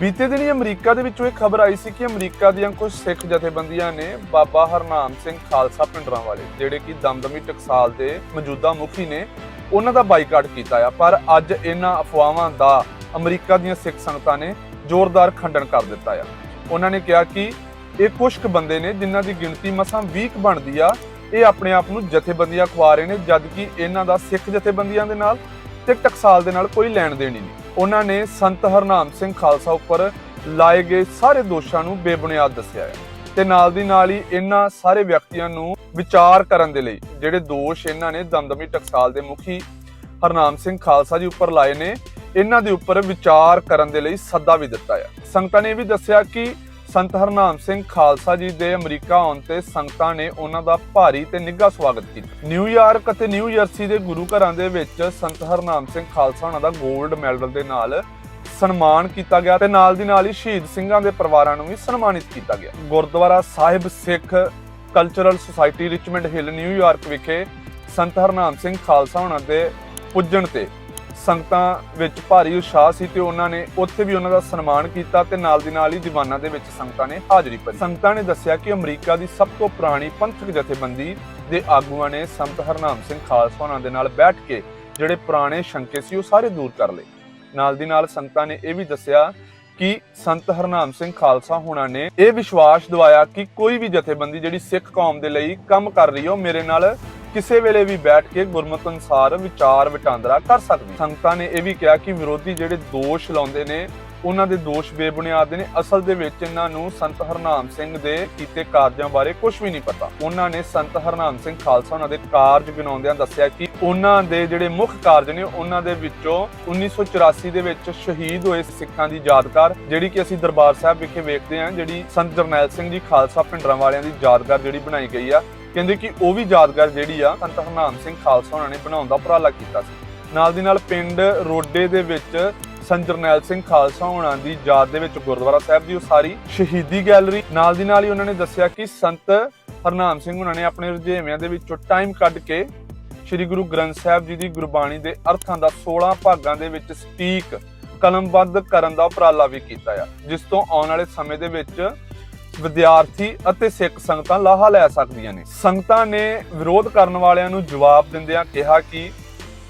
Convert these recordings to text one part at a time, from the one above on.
ਬੀਤੇ ਦਿਨੀ ਅਮਰੀਕਾ ਦੇ ਵਿੱਚੋਂ ਇੱਕ ਖਬਰ ਆਈ ਸੀ ਕਿ ਅਮਰੀਕਾ ਦੀਆਂ ਕੁਝ ਸਿੱਖ ਜਥੇਬੰਦੀਆਂ ਨੇ ਬਾਬਾ ਹਰਨਾਮ ਸਿੰਘ ਖਾਲਸਾ ਪਿੰਡਰਾਂ ਵਾਲੇ, ਜਿਹੜੇ ਕਿ ਦਮਦਮੀ ਟਕਸਾਲ ਦੇ ਮੌਜੂਦਾ ਮੁਖੀ ਨੇ, ਉਹਨਾਂ ਦਾ ਬਾਈਕਾਟ ਕੀਤਾ ਆ। ਪਰ ਅੱਜ ਇਹਨਾਂ ਅਫਵਾਹਾਂ ਦਾ ਅਮਰੀਕਾ ਦੀਆਂ ਸਿੱਖ ਸੰਗਤਾਂ ਨੇ ਜ਼ੋਰਦਾਰ ਖੰਡਨ ਕਰ ਦਿੱਤਾ ਆ। ਉਹਨਾਂ ਨੇ ਕਿਹਾ ਕਿ ਇਹ ਕੁਝ ਕੁ ਬੰਦੇ ਨੇ ਜਿਨ੍ਹਾਂ ਦੀ ਗਿਣਤੀ ਮਸਾਂ 20 ਬਣਦੀ ਆ, ਇਹ ਆਪਣੇ ਆਪ ਨੂੰ ਜਥੇਬੰਦੀਆਂ ਖਵਾ ਰਹੇ ਨੇ, ਜਦਕਿ ਇਹਨਾਂ ਦਾ ਸਿੱਖ ਜਥੇਬੰਦੀਆਂ ਦੇ ਨਾਲ ਤੇ ਟਕਸਾਲ ਦੇ ਨਾਲ ਕੋਈ ਲੈਣ ਦੇਣ ਹੀ ਨਹੀਂ। ਉਹਨਾਂ ਨੇ ਸੰਤ ਹਰਨਾਮ ਸਿੰਘ ਖਾਲਸਾ ਉੱਪਰ ਲਾਏ ਗਏ ਸਾਰੇ ਦੋਸ਼ਾਂ ਨੂੰ ਬੇਬੁਨਿਆਦ ਦੱਸਿਆ ਹੈ ਤੇ ਨਾਲ ਦੀ ਨਾਲ ਹੀ ਇਹਨਾਂ ਸਾਰੇ ਵਿਅਕਤੀਆਂ ਨੂੰ ਵਿਚਾਰ ਕਰਨ ਦੇ ਲਈ ਜਿਹੜੇ ਦੋਸ਼ ਇਹਨਾਂ ਨੇ ਦਮਦਮੀ ਟਕਸਾਲ ਦੇ ਮੁਖੀ ਹਰਨਾਮ ਸਿੰਘ ਖਾਲਸਾ ਜੀ ਉੱਪਰ ਲਾਏ ਨੇ, ਇਹਨਾਂ ਦੇ ਉੱਪਰ ਵਿਚਾਰ ਕਰਨ ਦੇ ਲਈ ਸੱਦਾ ਵੀ ਦਿੱਤਾ ਹੈ। ਸੰਗਤਾਂ ਨੇ ਇਹ ਵੀ ਦੱਸਿਆ ਕਿ ਸੰਤ ਹਰਨਾਮ ਸਿੰਘ ਖਾਲਸਾ ਜੀ ਦੇ ਅਮਰੀਕਾ ਆਉਣ ਤੇ ਸੰਗਤਾਂ ਨੇ ਉਹਨਾਂ ਦਾ ਭਾਰੀ ਤੇ ਨਿੱਘਾ ਸਵਾਗਤ ਕੀਤਾ। ਨਿਊਯਾਰਕ ਅਤੇ ਨਿਊ ਜਰਸੀ ਦੇ ਗੁਰੂ ਘਰਾਂ ਦੇ ਵਿੱਚ ਸੰਤ ਹਰਨਾਮ ਸਿੰਘ ਖਾਲਸਾ ਉਹਨਾਂ ਦਾ 골ਡ ਮੈਡਲ ਦੇ ਨਾਲ ਸਨਮਾਨ ਕੀਤਾ ਗਿਆ ਤੇ ਨਾਲ ਦੀ ਨਾਲ ਹੀ ਸ਼ਹੀਦ ਸਿੰਘਾਂ ਦੇ ਪਰਿਵਾਰਾਂ ਨੂੰ ਵੀ ਸਨਮਾਨਿਤ ਕੀਤਾ ਗਿਆ। Gurdwara Sahib Sikh cultural society Richmond Hill New York ਵਿਖੇ ਸੰਤ ਹਰਨਾਮ ਸਿੰਘ ਖਾਲਸਾ ਉਹਨਾਂ ਦੇ ਪੁੱਜਣ ਤੇ ਸੰਗਤਾਂ ਵਿੱਚ ਭਾਰੀ ਉਤਸ਼ਾਹ ਸੀ ਤੇ ਉਹਨਾਂ ਨੇ ਉੱਥੇ ਵੀ ਉਹਨਾਂ ਦਾ ਸਨਮਾਨ ਕੀਤਾ ਤੇ ਨਾਲ ਦੀ ਨਾਲ ਹੀ ਦੀਵਾਨਾਂ ਦੇ ਵਿੱਚ ਸੰਗਤਾਂ ਨੇ ਹਾਜ਼ਰੀ ਭਰੀ। ਸੰਗਤਾਂ ਨੇ ਦੱਸਿਆ ਕਿ ਅਮਰੀਕਾ ਦੀ ਸਭ ਤੋਂ ਪੁਰਾਣੀ ਪੰਥਕ ਜਥੇਬੰਦੀ ਦੇ ਆਗੂਆਂ ਨੇ ਸੰਤ ਹਰਨਾਮ ਸਿੰਘ ਖਾਲਸਾ ਉਹਨਾਂ ਦੇ ਨਾਲ ਬੈਠ ਕੇ ਜਿਹੜੇ ਪੁਰਾਣੇ ਸ਼ੰਕੇ ਸੀ ਉਹ ਸਾਰੇ ਦੂਰ ਕਰ ਲਏ। ਨਾਲ ਦੀ ਨਾਲ ਸੰਗਤਾਂ ਨੇ ਇਹ ਵੀ ਦੱਸਿਆ ਕਿ ਸੰਤ ਹਰਨਾਮ ਸਿੰਘ ਖਾਲਸਾ ਹੋਣਾ ਨੇ ਇਹ ਵਿਸ਼ਵਾਸ ਦਿਵਾਇਆ ਕਿ ਕੋਈ ਵੀ ਜਥੇਬੰਦੀ ਜਿਹੜੀ ਸਿੱਖ ਕੌਮ ਦੇ ਲਈ ਕੰਮ ਕਰ ਰਹੀ ਹੈ, ਉਹ ਮੇਰੇ ਨਾਲ ਕਿਸੇ ਵੇਲੇ ਵੀ ਬੈਠ ਕੇ ਗੁਰਮਤਿ ਅਨੁਸਾਰ ਵਿਚਾਰ ਵਟਾਂਦਰਾ ਕਰ ਸਕਦੀ ਸੰਗਤਾਂ ਨੇ ਇਹ ਵੀ ਕਿਹਾ ਕਿ ਵਿਰੋਧੀ ਜਿਹੜੇ ਦੋਸ਼ ਲਾਉਂਦੇ ਨੇ, ਉਹਨਾਂ ਦੇ ਦੋਸ਼ ਬੇਬੁਨਿਆਦ ਨੇ। ਅਸਲ ਦੇ ਵਿੱਚ ਇਹਨਾਂ ਨੂੰ ਸੰਤ ਹਰਨਾਮ ਸਿੰਘ ਦੇ ਕੀਤੇ ਕਾਰਜਾਂ ਬਾਰੇ ਕੁਝ ਵੀ ਨਹੀਂ ਪਤਾ। ਉਹਨਾਂ ਨੇ ਸੰਤ ਹਰਨਾਮ ਸਿੰਘ ਖਾਲਸਾ ਉਹਨਾਂ ਦੇ ਕਾਰਜ ਗਿਣਾਉਂਦਿਆਂ ਦੱਸਿਆ ਕਿ ਉਹਨਾਂ ਦੇ ਜਿਹੜੇ ਮੁੱਖ ਕਾਰਜ ਨੇ, ਉਹਨਾਂ ਦੇ ਵਿੱਚੋਂ 1984 ਦੇ ਵਿੱਚ ਸ਼ਹੀਦ ਹੋਏ ਸਿੱਖਾਂ ਦੀ ਯਾਦਗਾਰ, ਜਿਹੜੀ ਕਿ ਅਸੀਂ ਦਰਬਾਰ ਸਾਹਿਬ ਵਿਖੇ ਵੇਖਦੇ ਹਾਂ, ਜਿਹੜੀ ਸੰਤ ਜਰਨੈਲ ਸਿੰਘ ਜੀ ਖਾਲਸਾ ਪਿੰਡਰਾਂ ਵਾਲਿਆਂ ਦੀ ਯਾਦਗਾਰ ਜਿਹੜੀ ਬਣਾਈ ਗਈ ਆ ਕਹਿੰਦੇ ਕਿ ਉਹ ਵੀ ਯਾਦਗਾਰ ਜਿਹੜੀ ਆ ਸੰਤ ਹਰਨਾਮ ਸਿੰਘ ਖਾਲਸਾ ਉਹਨਾਂ ਨੇ ਬਣਾਉਣ ਦਾ ਉਪਰਾਲਾ ਕੀਤਾ ਸੀ। ਨਾਲ ਦੀ ਨਾਲ ਪਿੰਡ ਰੋਡੇ ਦੇ ਵਿੱਚ ਸੰਤ ਜਰਨੈਲ ਸਿੰਘ ਖਾਲਸਾ ਹੋਣਾ ਦੀ ਯਾਦ ਦੇ ਵਿੱਚ ਗੁਰਦੁਆਰਾ ਸਾਹਿਬ ਦੀ ਉਸਾਰੀ ਸ਼ਹੀਦੀ ਗੈਲਰੀ, ਨਾਲ ਦੀ ਨਾਲ ਹੀ ਉਹਨਾਂ ਨੇ ਦੱਸਿਆ ਕਿ ਸੰਤ ਹਰਨਾਮ ਸਿੰਘ ਉਹਨਾਂ ਨੇ ਆਪਣੇ ਰੁਝੇਵਿਆਂ ਦੇ ਵਿੱਚੋਂ ਟਾਈਮ ਕੱਢ ਕੇ ਸ੍ਰੀ ਗੁਰੂ ਗ੍ਰੰਥ ਸਾਹਿਬ ਜੀ ਦੀ ਗੁਰਬਾਣੀ ਦੇ ਅਰਥਾਂ ਦਾ 16 ਭਾਗਾਂ ਦੇ ਵਿੱਚ ਸਟੀਕ ਕਲਮਬੱਧ ਕਰਨ ਦਾ ਉਪਰਾਲਾ ਵੀ ਕੀਤਾ ਆ, ਜਿਸ ਤੋਂ ਆਉਣ ਵਾਲੇ ਸਮੇਂ ਦੇ ਵਿੱਚ ਵਿਦਿਆਰਥੀ ਅਤੇ ਸਿੱਖ ਸੰਗਤਾਂ ਲਾਹਾ ਲੈ ਸਕਦੀਆਂ ਨੇ। ਸੰਗਤਾਂ ਨੇ ਵਿਰੋਧ ਕਰਨ ਵਾਲਿਆਂ ਨੂੰ ਜਵਾਬ ਦਿੰਦਿਆਂ ਕਿਹਾ ਕਿ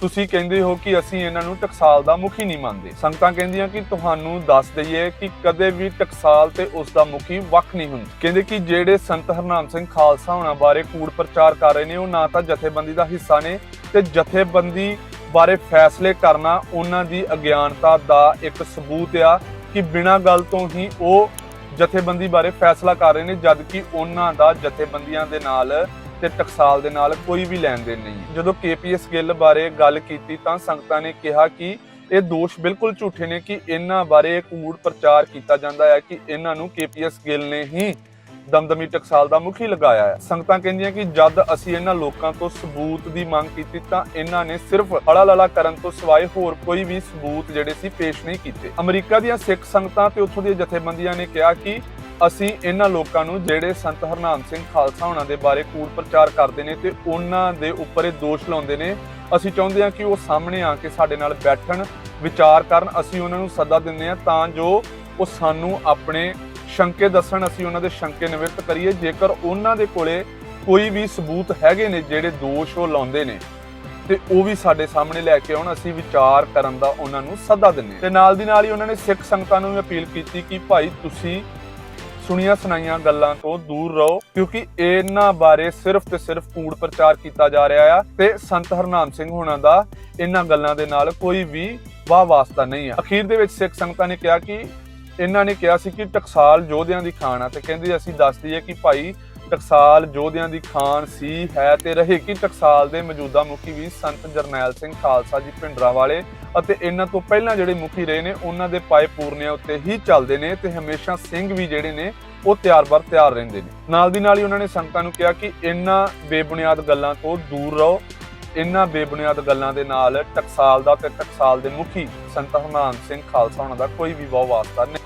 ਤੁਸੀਂ ਕਹਿੰਦੇ ਹੋ ਕਿ ਅਸੀਂ ਇਹਨਾਂ ਨੂੰ ਟਕਸਾਲ ਦਾ ਮੁਖੀ ਨਹੀਂ ਮੰਨਦੇ। ਸੰਗਤਾਂ ਕਹਿੰਦੀਆਂ ਕਿ ਤੁਹਾਨੂੰ ਦੱਸ ਦਈਏ ਕਿ ਕਦੇ ਵੀ ਟਕਸਾਲ ਤੇ ਉਸ ਦਾ ਮੁਖੀ ਵੱਖ ਨਹੀਂ ਹੁੰਦੇ। ਕਹਿੰਦੇ ਕਿ ਜਿਹੜੇ ਸੰਤ ਹਰਨਾਮ ਸਿੰਘ ਖਾਲਸਾ ਹੋਣਾ ਬਾਰੇ ਕੂੜ ਪ੍ਰਚਾਰ ਕਰ ਰਹੇ ਨੇ, ਉਹ ਨਾ ਤਾਂ ਜਥੇਬੰਦੀ ਦਾ ਹਿੱਸਾ ਨੇ ਤੇ ਜਥੇਬੰਦੀ ਬਾਰੇ ਫੈਸਲੇ ਕਰਨਾ ਉਹਨਾਂ ਦੀ ਅਗਿਆਨਤਾ ਦਾ ਇੱਕ ਸਬੂਤ ਆ ਕਿ ਬਿਨਾਂ ਗੱਲ ਤੋਂ ਹੀ ਉਹ ਜਥੇਬੰਦੀ ਬਾਰੇ ਫੈਸਲਾ ਕਰ ਰਹੇ ਨੇ ਜਦ ਕਿ ਉਹਨਾਂ ਦਾ ਜਥੇਬੰਦੀਆਂ ਦੇ ਨਾਲ ਤੇ ਟਕਸਾਲ ਦੇ ਨਾਲ ਕੋਈ ਵੀ ਲੈਣ ਦੇਣ ਨਹੀਂ ਹੈ। ਜਦੋਂ ਕੇਪੀਐਸ ਗਿੱਲ ਬਾਰੇ ਗੱਲ ਕੀਤੀ ਤਾਂ ਸੰਗਤਾਂ ਨੇ ਕਿਹਾ ਕਿ ਇਹ ਦੋਸ਼ ਬਿਲਕੁਲ ਝੂਠੇ ਨੇ ਕਿ ਇਹਨਾਂ ਬਾਰੇ ਕੂੜ ਪ੍ਰਚਾਰ ਕੀਤਾ ਜਾਂਦਾ ਹੈ ਕਿ ਇਹਨਾਂ ਨੂੰ ਕੇਪੀਐਸ ਗਿੱਲ ਨੇ ਹੀ ਦਮਦਮੀ ਟਕਸਾਲ ਦਾ ਮੁਖੀ ਲਗਾਇਆ ਹੈ। ਸੰਗਤਾਂ ਕਹਿੰਦੀਆਂ ਕਿ ਜਦ ਅਸੀਂ ਇਹਨਾਂ ਲੋਕਾਂ ਤੋਂ ਸਬੂਤ ਦੀ ਮੰਗ ਕੀਤੀ ਤਾਂ ਇਹਨਾਂ ਨੇ ਸਿਰਫ ਹਲਾ ਲਲਾ ਕਰਨ ਤੋਂ ਸਿਵਾਏ ਹੋਰ ਕੋਈ ਵੀ ਸਬੂਤ ਜਿਹੜੇ ਸੀ ਪੇਸ਼ ਨਹੀਂ ਕੀਤੇ। ਅਮਰੀਕਾ ਦੀਆਂ ਸਿੱਖ ਸੰਗਤਾਂ ਤੇ ਉੱਥੋਂ ਦੀਆਂ ਜਥੇਬੰਦੀਆਂ ਨੇ ਕਿਹਾ ਕਿ ਅਸੀਂ ਇਹਨਾਂ ਲੋਕਾਂ ਨੂੰ ਜਿਹੜੇ ਸੰਤ ਹਰਨਾਮ ਸਿੰਘ ਖਾਲਸਾ ਉਹਨਾਂ ਦੇ ਬਾਰੇ ਕੂੜ ਪ੍ਰਚਾਰ ਕਰਦੇ ਨੇ ਤੇ ਉਹਨਾਂ ਦੇ ਉੱਪਰ ਇਹ ਦੋਸ਼ ਲਾਉਂਦੇ ਨੇ, ਅਸੀਂ ਚਾਹੁੰਦੇ ਹਾਂ ਕਿ ਉਹ ਸਾਹਮਣੇ ਆ ਕੇ ਸਾਡੇ ਨਾਲ ਬੈਠਣ, ਵਿਚਾਰ ਕਰਨ, ਅਸੀਂ ਉਹਨਾਂ ਨੂੰ ਸੱਦਾ ਦਿੰਦੇ ਹਾਂ ਤਾਂ ਜੋ ਉਹ ਸਾਨੂੰ ਆਪਣੇ ਸ਼ੰਕੇ ਦੱਸਣ ਅਸੀਂ ਉਹਨਾਂ ਦੇ ਸ਼ੰਕੇ ਨਿਵਰਤ ਕਰੀਏ। ਜੇਕਰ ਉਹਨਾਂ ਦੇ ਕੋਲੇ ਕੋਈ ਵੀ ਸਬੂਤ ਹੈਗੇ ਨੇ ਜਿਹੜੇ ਦੋਸ਼ ਉਹ ਲਾਉਂਦੇ ਨੇ, ਤੇ ਉਹ ਵੀ ਸਾਡੇ ਸਾਹਮਣੇ ਲੈ ਕੇ ਆਉਣ, ਅਸੀਂ ਵਿਚਾਰ ਕਰਨ ਦਾ ਉਹਨਾਂ ਨੂੰ ਸੱਦਾ ਦਿੰਦੇ ਤੇ ਨਾਲ ਦੀ ਨਾਲ ਹੀ ਉਹਨਾਂ ਨੇ ਸਿੱਖ ਸੰਗਤਾਂ ਨੂੰ ਵੀ ਅਪੀਲ ਕੀਤੀ ਕਿ ਭਾਈ ਤੁਸੀਂ ਸੁਣੀਆਂ ਸੁਣਾਈਆਂ ਗੱਲਾਂ ਤੋਂ ਦੂਰ ਰਹੋ, ਕਿਉਂਕਿ ਇਹਨਾਂ ਬਾਰੇ ਸਿਰਫ ਤੇ ਸਿਰਫ ਕੂੜ ਪ੍ਰਚਾਰ ਕੀਤਾ ਜਾ ਰਿਹਾ ਆ ਤੇ ਸੰਤ ਹਰਨਾਮ ਸਿੰਘ ਹੋਣਾ ਦਾ ਇਹਨਾਂ ਗੱਲਾਂ ਦੇ ਨਾਲ ਕੋਈ ਵੀ ਵਾਹ ਵਾਸਤਾ ਨਹੀਂ ਆ। ਅਖੀਰ ਦੇ ਵਿੱਚ ਸਿੱਖ ਸੰਗਤਾਂ ਨੇ ਕਿਹਾ ਕਿ ਇਹਨਾਂ ਨੇ ਕਿਹਾ ਸੀ ਕਿ ਟਕਸਾਲ ਯੋਧਿਆਂ ਦੀ ਖਾਨ ਆ ਤੇ ਕਹਿੰਦੇ ਅਸੀਂ ਦੱਸ ਦਈਏ ਕਿ ਭਾਈ ਟਕਸਾਲ ਯੋਧਿਆਂ ਦੀ ਖਾਨ ਸੀ, ਹੈ ਤੇ ਰਹੇਗੀ ਟਕਸਾਲ ਦੇ ਮੌਜੂਦਾ ਮੁਖੀ ਵੀ ਸੰਤ ਜਰਨੈਲ ਸਿੰਘ ਖਾਲਸਾ ਜੀ ਭਿੰਡਰਾ ਵਾਲੇ ਅਤੇ ਇਹਨਾਂ ਤੋਂ ਪਹਿਲਾਂ ਜਿਹੜੇ ਮੁਖੀ ਰਹੇ ਨੇ, ਉਹਨਾਂ ਦੇ ਪਾਏ ਪੂਰਨਿਆਂ ਉੱਤੇ ਹੀ ਚੱਲਦੇ ਨੇ ਤੇ ਹਮੇਸ਼ਾ ਸਿੰਘ ਵੀ ਜਿਹੜੇ ਨੇ, ਉਹ ਤਿਆਰ-ਬਰ ਤਿਆਰ ਰਹਿੰਦੇ ਨੇ। ਨਾਲ ਦੀ ਨਾਲ ਹੀ ਉਹਨਾਂ ਨੇ ਸੰਗਤਾਂ ਨੂੰ ਕਿਹਾ ਕਿ ਇਹਨਾਂ ਬੇਬੁਨਿਆਦ ਗੱਲਾਂ ਤੋਂ ਦੂਰ ਰਹੋ। ਇਹਨਾਂ ਬੇਬੁਨਿਆਦ ਗੱਲਾਂ ਦੇ ਨਾਲ ਟਕਸਾਲ ਦਾ ਤੇ ਟਕਸਾਲ ਦੇ ਮੁਖੀ ਸੰਤ ਹਰਨਾਮ ਸਿੰਘ ਖਾਲਸਾ ਉਹਨਾਂ ਦਾ ਕੋਈ ਵੀ ਬਹੁ ਵਾਸਤਾ ਨਹੀਂ